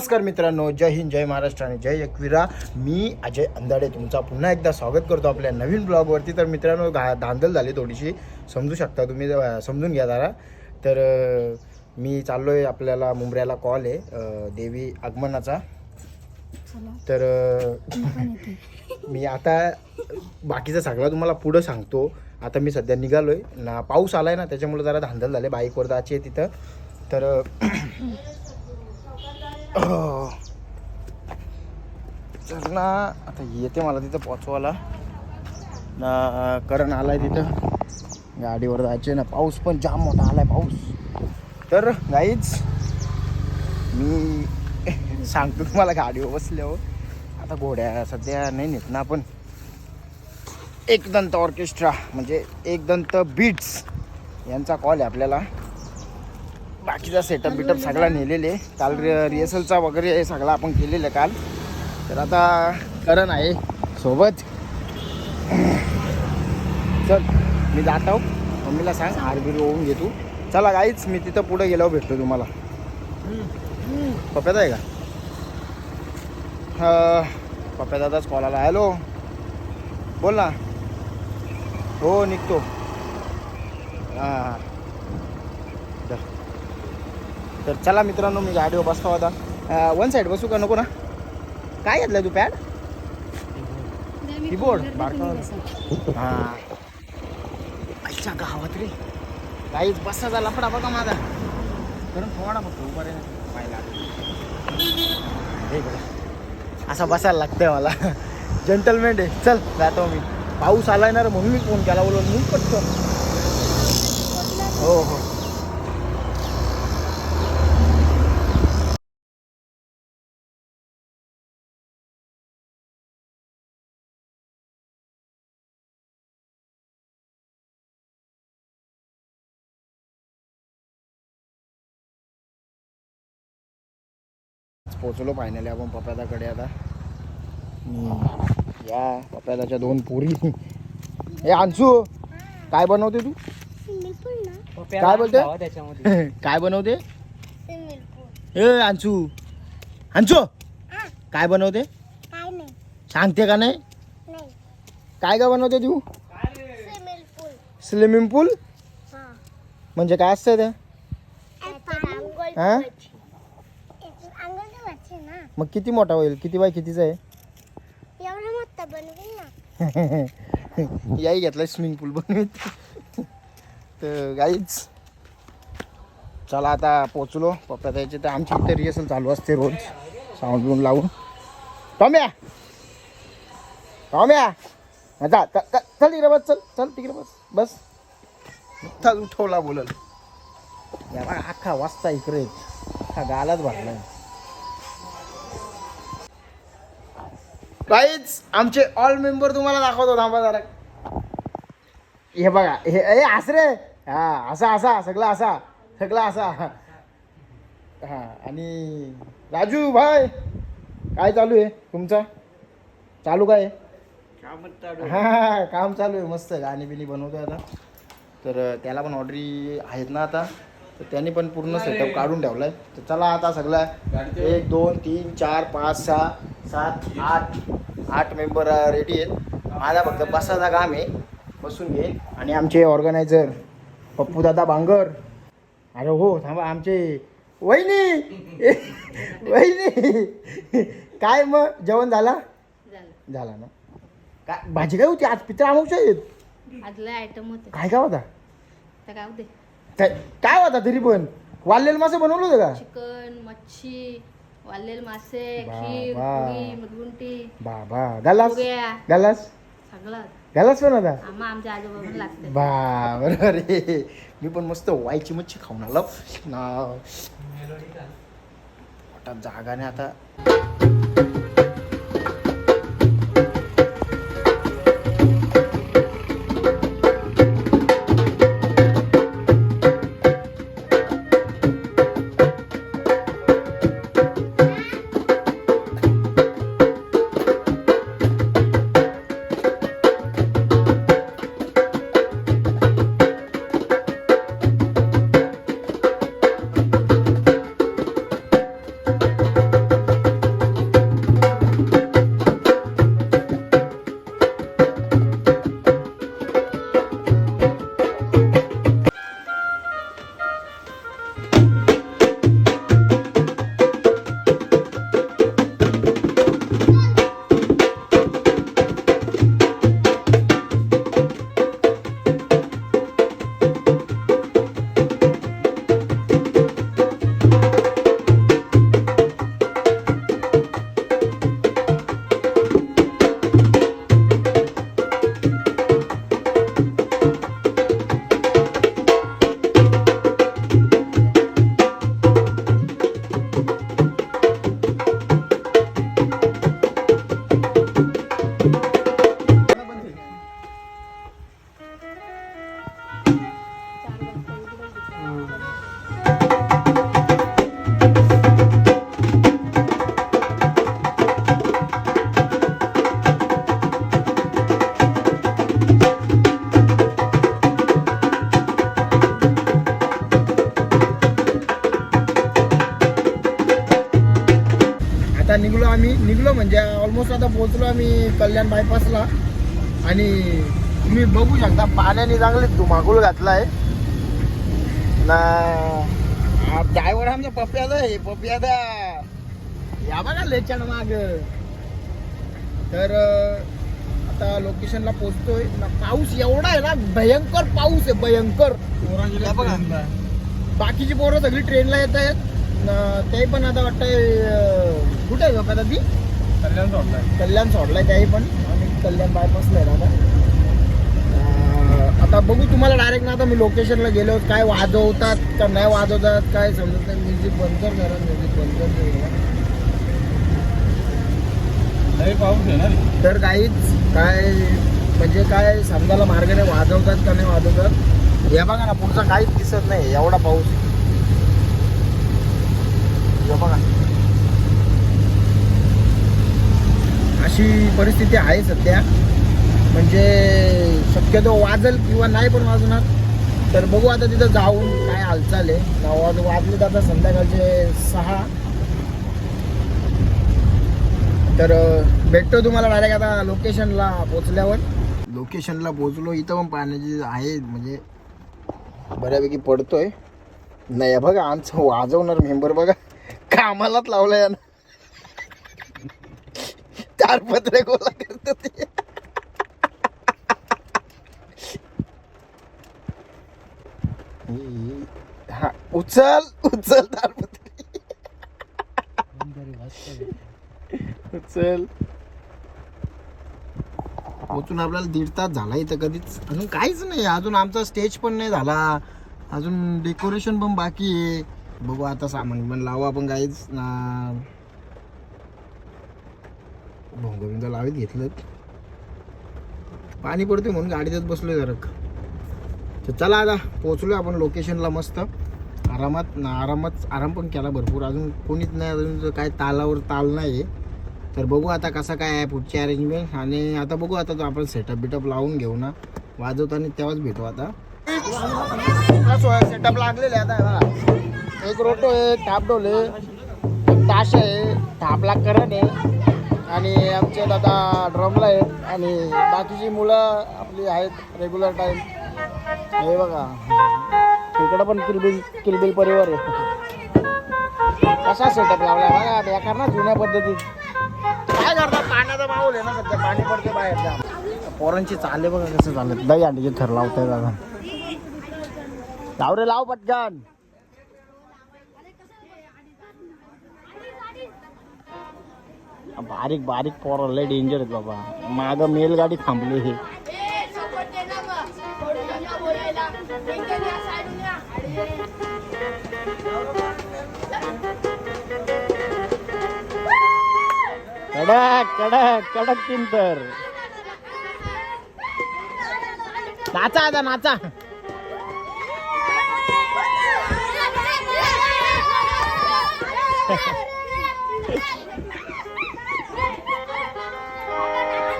नमस्कार मित्रांनो जय हिंद जय महाराष्ट्र आणि जय एकविरा. मी अजय अंधाडे तुमचा पुन्हा एकदा स्वागत करतो आपल्या नवीन ब्लॉगवरती. तर मित्रांनो गा धांदल झाली थोडीशी. समजू शकता तुम्ही समजून घ्या जरा. तर मी चाललो आहे आपल्याला मुंबऱ्याला कॉल आहे देवी आगमनाचा. तर मी आता बाकीचं सगळं तुम्हाला पुढं सांगतो. आता मी सध्या निघालोय. ना पाऊस आलाय ना त्याच्यामुळे जरा धांदल झाले. बाईकवर जायची आहे तिथं. तर अं, तर ना आता येते मला तिथं पोचवायला ना करण आलाय तिथं. गाडीवर जायचे ना पाऊस पण जाम मोठा आलाय पाऊस. तर गाईच मी सांगतो तुम्हाला गाडीवर बसल्यावर हो. आता घोड्या सध्या नाही नेत ना आपण. एकदंत ऑर्केस्ट्रा म्हणजे एकदंत बीट्स यांचा कॉल आहे आपल्याला. बाकीचा सेटअप बिटअप सगळा नेलेले काल रिहर्सलचा वगैरे सगळा आपण केलेलं काल. तर आता करण आहे सोबत. चल मी जात आहो. मम्मीला सांग आरबीर होऊन घे तू. चला काहीच मी तिथं पुढे गेल्यावर भेटतो तुम्हाला. पप्यात आहे का? पप्या दादाच कॉल आला. हॅलो बोल ना. हो निघतो. हां हां. तर चला मित्रांनो मी गाडीवर बसतो आता वन साईड बसू का? नको ना? काय घेतलं तू पॅड कीबोर्ड हां. आईच्या गावात रे. काहीच बसाचा लफडा बघा माझा. करून फवाडा फक्त उभा रे पाहिला हे असा बसायला लागतंय मला. जंटलमेंट आहे. चल जातो मी. पाऊस आला ना म्हणून मी फोन केला बोलून मी पटतो हो हो. पोचलो फायनली आपण पप्यादाकडे आता. या पप्यादाच्या दोन पुरी. हे अंशू काय बनवते तू? काय बोलते? त्याच्यामध्ये. काय बनवते? ए अंशू. अंशू काय बनवते? काय नाही. सांगते का नाही? नाही. काय काय बनवते तू? स्विमिंग पूल हा. म्हणजे काय असतं ते? हा? मग किती मोठा होईल? किती बाय कितीचा आहे? एवढा मोठा बनवेल ना. याही घेतलाय स्विमिंग पूल बनवीत तर गाईच चला आता पोचलो. पप्पा त्याचे तर आमची इथे रिहर्सल चालू असते रोज. साऊंड बिऊंड लावून. टॉम्या! टॉम्या! जा चल तिकडे बस चल चल तिकडे बस बस. चल उठवला बोलल. अख्खा वाजता इकडे. हा गालाच भरलाय. काहीच आमचे ऑल मेंबर तुम्हाला दाखवतो थांबा जरा. हे बघा हे ए आसरे. हा असा असा सगळा असा सगळा असा. हा आणि राजू भाई काय चालू आहे तुमचा? चालू काय? आहे? हा काम चालू आहे मस्त गाणी बिणी बनवतोय आता. तर त्याला पण ऑर्डरी आहेत ना आता. तर त्यांनी पण पूर्ण सेटअप काढून ठेवलाय. तर चला आता सगळा. एक दोन तीन चार पाच सहा सात आठ आठ मेंबर रेडी आहेत. माझा फक्त बसाचा काम आहे. बसून घेईन आणि आमचे ऑर्गनायझर पप्पू दादा बांगर अरे हो थांबा आमचे वहिनी. वहिनी. काय मग? जेवण झाला? झाला. ना. काय भाजी काय होती? आज पित्र अमावस्या आहेत. आदला आयटम होते. काय काय होता? तर काय होते? काय काय होता तरी पण? वाळलेलं मासे बनवलं होतं का? चिकन मच्छी वाळलेले मासे बा, खीर बा. पुरी मुरगुंटी बाबा. गालास? पोळ्या गालास? सगळं. गालास पण होता आम्हा आमच्या आजोबाबा लागते. बा बरोबर रे मी पण मस्त वाईची मच्छी खाऊन आलो. ना पोटात जागा नाही आता आता. आता पोहोचलो आम्ही कल्याण बायपासला आणि तुम्ही बघू शकता पाण्याने चांगले धुमाकूळ घातला आहे ना ड्रायव्हर आमचा पप्प्याचा आहे पप्प्याचा या बघा लेचण माग. तर आता लोकेशनला पोहोचतोय. ना पाऊस एवढा आहे ना भयंकर पाऊस आहे भयंकर. बघा. बाकीची पोरं सगळी ट्रेनला येत आहेत ते पण आता वाटतंय कुठे आहे ती कल्याण सोडलाय त्याही पण. आणि कल्याण बायपासला आहे ना आता बघू तुम्हाला डायरेक्ट ना आता मी लोकेशनला गेलो. काय वाजवतात का नाही वाजवतात काय समजत नाही. म्युझिक बंद कर जरा म्युझिक बंद कर. पाऊस आहे ना रे. तर काहीच काय म्हणजे काय समजायला मार्ग नाही. वाजवतात का नाही वाजवतात. या बघा ना पुढचा काहीच दिसत नाही. एवढा पाऊस. हे बघा. अशी परिस्थिती आहे सध्या. म्हणजे शक्यतो वाजल किंवा नाही पण वाजणार. तर बघू आता तिथं जाऊन काय हालचाल आहे. नऊ वाज वाजले आता संध्याकाळचे सहा. तर भेटतो तुम्हाला डायरेक्ट आता लोकेशनला पोचल्यावर लोकेशनला पोचलो इथं पण पाण्याची आहे. म्हणजे बऱ्यापैकी पडतोय. नाही बघा आमचं वाजवणार मेंबर बघा. कामालाच लावलं यानं. चार पत्रे गोला करत ते हा उचल उचल तारपत्री. उचल. पोचून आपल्याला दीड तास झाला इथं कधीच. अजून काहीच नाही अजून आमचा स्टेज पण नाही झाला. अजून डेकोरेशन पण बाकी आहे. बघू आता सामान पण लावू आपण काहीच ना भोंग लावीत घेतलं. पाणी पडते म्हणून गाडीतच बसलोय जरा. तर चला आता पोचलो आपण लोकेशनला मस्त. आरामात ना आरामात आराम पण केला भरपूर. अजून कोणीच नाही अजून काय तालावर ताल नाही आहे तर बघू आता कसं काय आहे पुढची अरेंजमेंट आणि आता बघू आता तो आपण सेटअप बिटअप लावून घेऊ ना. वाजवताना तेव्हाच भेटू आता. सेटअप हो, लागलेले आता एक रोटो आहे टापडोल आहे ताश आहे थापला करण आहे. आणि आमचे दादा ड्रमला आहेत. आणि बाकीची मुलं आपली आहेत रेग्युलर टाईम हे बघा. इकडं पण किलबिल किलबिल परिवार आहे. कसा सेटअप लावला बघा बेकार ना जुन्या पद्धतीत काय करतात पाण्याचा माहोल आहे ना सध्या. पाणी पडते बाहेर पोरांची चाले बघा कसं चालत दही अंडीचे थर लावताय दादा लाव रे लाव पटकन. बारीक बारीक पोरं लय डेंजर आहेत बाबा. माग मेल गाडी थांबली हे. कडक कडक कडक तीन तर. नाचा आता नाचा.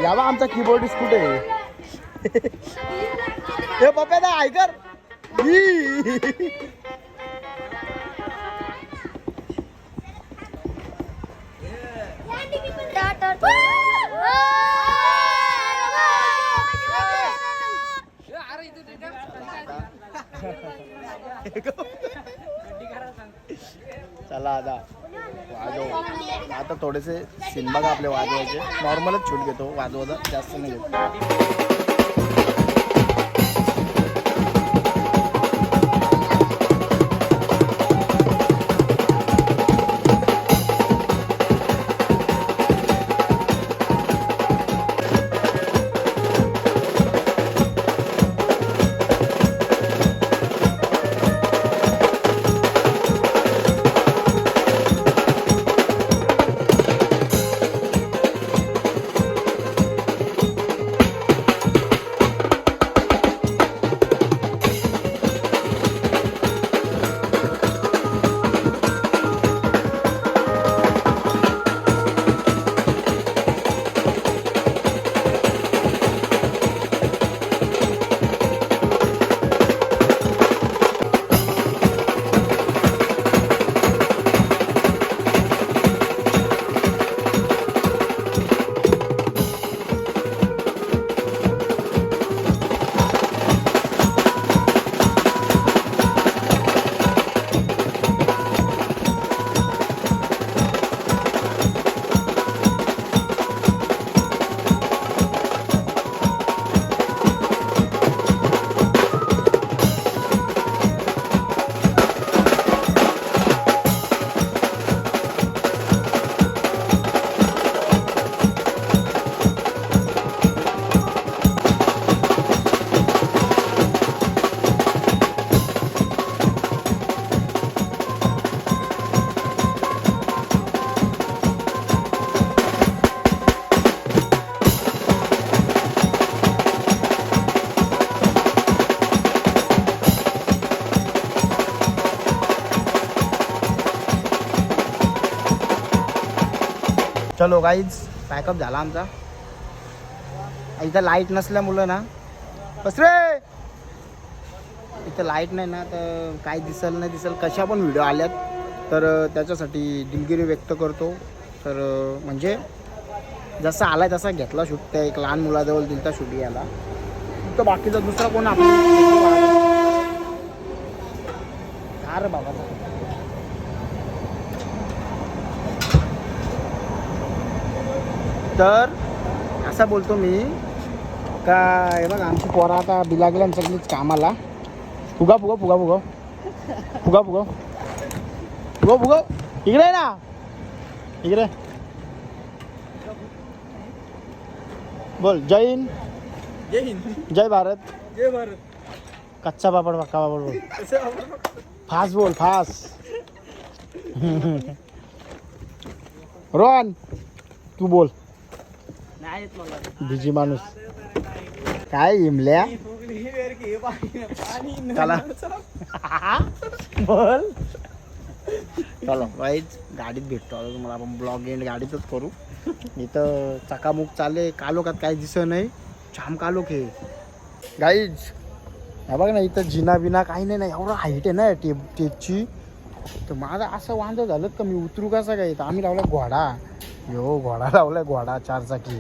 यावा आमचा कीबोर्डिस्ट कुठे? हे पप्पा दा ऐकर चला आता. वाजव. आता थोडेसे सिनबाग आपले वाजवायचे? नॉर्मलच छूट घेतो वाजवायचा जास्त नाही घेतो. चलो काहीच पॅकअप झाला आमचा. इथं लाइट नसल्यामुळं ना. बस रे! इथं लाइट नाही ना तर काय दिसल नाही दिसल कशा पण व्हिडिओ आल्यात. तर त्याच्यासाठी दिलगिरी व्यक्त करतो. तर म्हणजे जसा आलाय तसा घेतला शूट त्या एक लहान मुलाजवळ दिलता शूट याला तर बाकीचा दुसरा कोण आपण? बाबा. तर असं बोलतो मी. का हे बघा आमची पोरं आता बिलागल्या सगळीच कामाला. फुगा फुगा फुगा फुगा. फुगा फुगा. फुगा फुगा. इकडे ना. इकडे. बोल जय हिंद. जय हिंद. जय भारत. जय भारत. कच्चा पापड पक्का पापड बोल. फास्ट बोल फास्ट रोहन तू बोल. बिजी माणूस. काय हिमल्या? चला. बोल. चलो वाईच गाडीत भेटतो. आता तुम्हाला आपण ब्लॉग एंड गाडीतच करू. इथं चकामुक चालले. कालोखात काही दिसत नाही. छाम कालोख हे गाईज हा बघ ना इथं जिना बिना काही नाही ना एवढं हाईट आहे ना टेप टेपची तर माझं असं वांदं झालं का मी उतरू कसा काय? तर आम्ही लावला घोडा. यो घोडा लावलाय घोडा चारचाकी.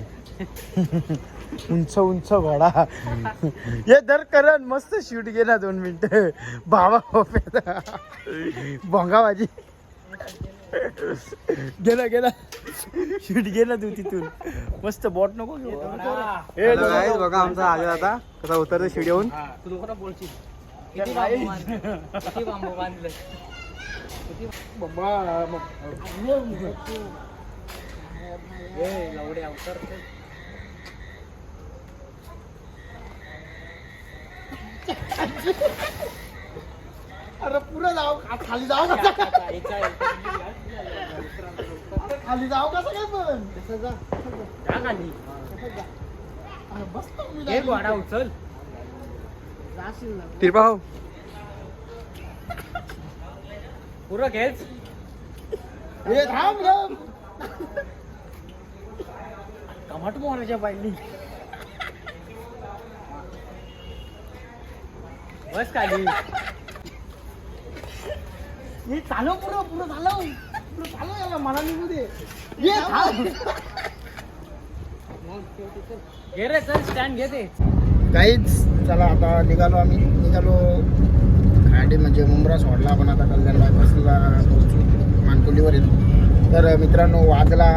उंच उंच घोडा. हे दर करण मस्त शूट गेला दोन मिनिटं बाबा बाबा भोंगा माझी गेला गेला. शूट गेला तू तिथून. मस्त बॉट नको. बघा आमचा आज आता. कसा उतरतो शिडी तू लोक बोलशील. एवढे अवतार अरे पुरं जाऊ खाली जाऊ कसं खाली जाऊ कसं काय पण? कसं जा. जा खाली. अरे बसतो मी हे घोडा उचल. जाशील हो. पुरं घेच हे थांब. टमाट मोराच्या बाईनी. बस खाली. हे चालव पुढं पुढं चालव. पुढं चालव याला मला निघू दे. ये थांब. घे रे चल स्टँड घे ते. काहीच चला आता निघालो आम्ही. निघालो खाडी म्हणजे मुंब्रा सोडला आपण आता कल्याण बायपासला पोहोचू. मानकुलीवर येतो. तर मित्रांनो वाजला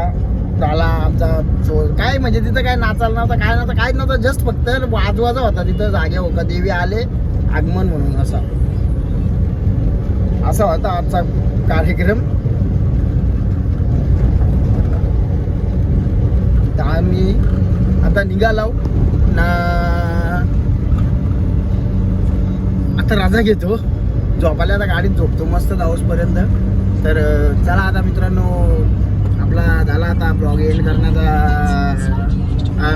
झाला आमचा शो काय म्हणजे तिथं काय नाचायला नव्हतं काय नव्हतं काय नव्हतं जस्ट फक्त वाजवाजा होता. तिथं जागे हो का देवी आले आगमन म्हणून असा. असा होता आजचा कार्यक्रम. आम्ही आता निघालो. ना आता राजा घेतो. झोपायला आता गाडीत झोपतो मस्त पर्यंत तर चला आता मित्रांनो आपला झाला आता ब्लॉग एंड करण्याचा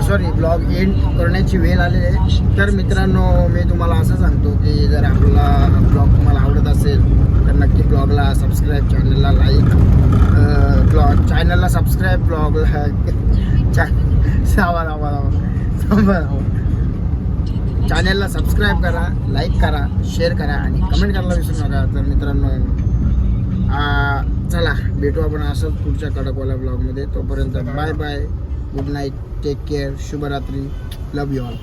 सॉरी ब्लॉग एंड करण्याची वेळ आलेली आहे. तर मित्रांनो मी तुम्हाला असं सांगतो की जर आपला ब्लॉग तुम्हाला आवडत असेल तर नक्की ब्लॉगला सबस्क्राईब चॅनलला लाईक ब्लॉग चॅनलला सबस्क्राईब ब्लॉगला सावा चॅनलला सबस्क्राईब करा लाईक करा शेअर करा आणि कमेंट करायला विसरू नका. तर मित्रांनो चला भेटू आपण असंच पुढच्या कडकवाला ब्लॉगमध्ये तोपर्यंत bye bye good night take care शुभरात्री. Love you all